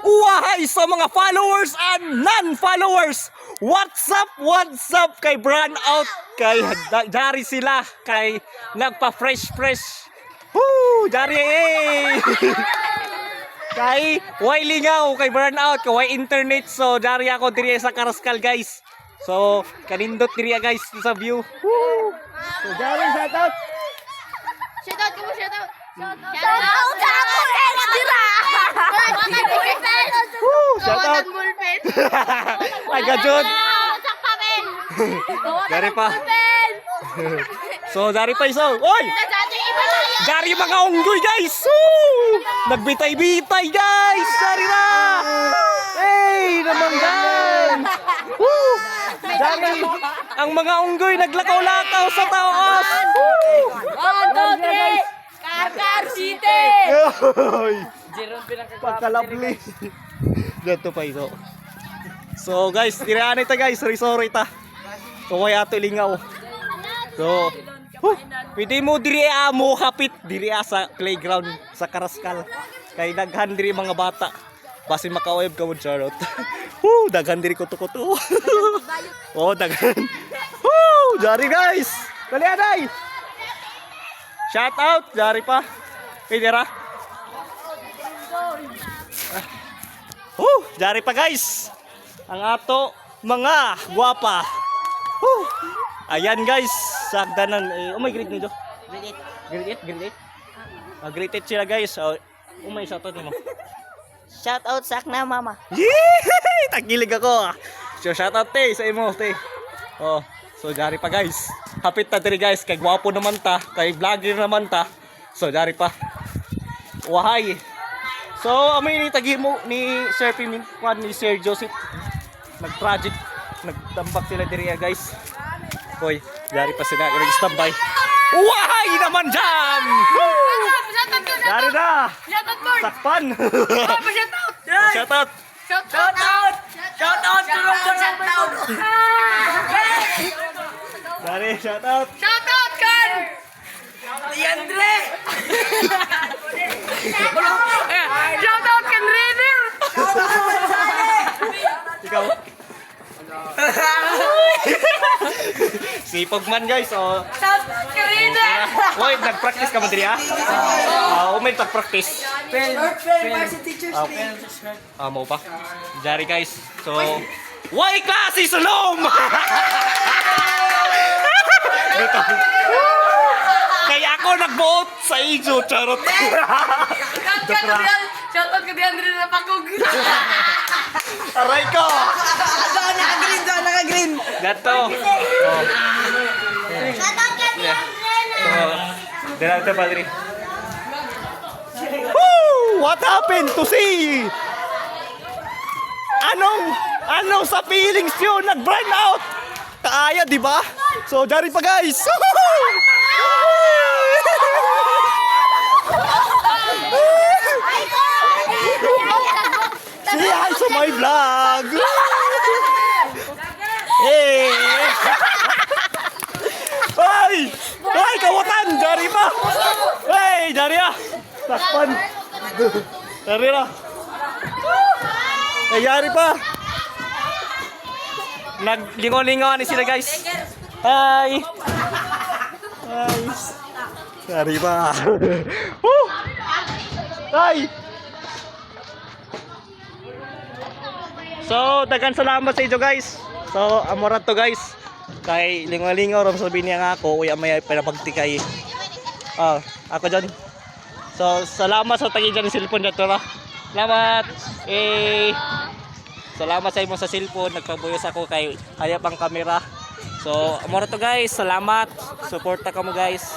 Uwahay sa mga followers and non-followers. What's up, what's up kay Brand Out, kay da- Jari sila, kay nagpa-fresh fresh. Woo! Jari eh! kay way lingaw, kay Brand Out, kay way internet. So, Jari ako diri sa Karaskal guys. So, kanindot diri guys sa view. Woo! So, Jari, shout out! Shoutout ka mo, shoutout. Shoutout sa ako eh, natira. Wakan bullpen. Woo! Shout out! Pa, men. Dari pa. So, Jari pa iso. Oy! Jari mga unggoy guys! Woo! Nagbitay-bitay guys! Jari na! Hey! Naman guys! Woo! Jari! Ang mga unggoy naglakaw-lakaw sa taos! Woo! One, two, three. Kakar City. Oy! Pagkalabli. Dito pa ito. So guys, tiraan ito guys. Sorry sorry ta. Kaway ato lingaw. So, huh, pwede mo diri amo hapit diri sa playground sa Karaskal. Kay daghan diri mga bata. Basi makaweb ka mo charot. Woo, daghan diri kuto-kuto. oh, daghan. Woo, jari guys. Dali aday. Shout out, jari pa. Pwede ra. Jari pa guys. Ang ato mga gwapa. Oh. Ayan guys, sagdanan eh, oh my grade nito. Grade 8. Grade 8, grade 8. Ah, grade 8 sila guys. Oh, oh my shoutout mo. Shout out sak na mama. Yee! Tagilig ako. ah. So shoutout te sa imo te. Oh, so jari pa guys. Hapit ta diri guys, kay gwapo naman ta, kay vlogger naman ta. So jari pa. Wahay. So, amoy ni tagi mo ni Sir Pimin, kwan ni Sir Joseph. Nag-project, nagtambak sila diri ah, guys. Hoy, jari pa sila nag-standby. Wahay naman ko. Jari na! Sakpan! Shoutout. Shoutout! Shout out! Shout out! Shout out! Jari, shoutout! Shout out kan! Yandre! Shout out kan Renner! Ikaw? Sipag man guys, oh. Out kan Renner! Hoy, nag-practice ka ba diri ah? Ah, umay tag-practice. Ah, ah, mo pa. Jari guys. So, why klase sa lom? Dito. Kaya ako nagbuot sa ijo, charot. Shout out ka Shout out ka di Andre na pakog! Aray ko! Dato. Oh. Shout out ka di So, dito pa diri. Woo! What happened to see? Anong anong sa feelings yun? Nag-burn out. Kaaya, di ba? So, dari pa guys. Say hi sa my vlog. Hey! Ay! Ay, kawatan! Dari pa! Hey, dari ah! Takpan! Dari na! Ay, yari pa! Naglingo-lingo ni sila guys. Hi! Hi! Dari pa! Hi! So, dagan salamat sa inyo guys. So, amorat to guys. Kay lingaw-lingaw ram sabihin niya nga ako, uya may pinapagti kay. Ah, ako dyan. So, salamat sa tagi dyan ng cellphone na. Salamat! Eh, salamat sa imo sa cellphone. Nagpabuyos ako kay kaya pang kamera. So, amorat to guys. Salamat. Suporta ka mo guys.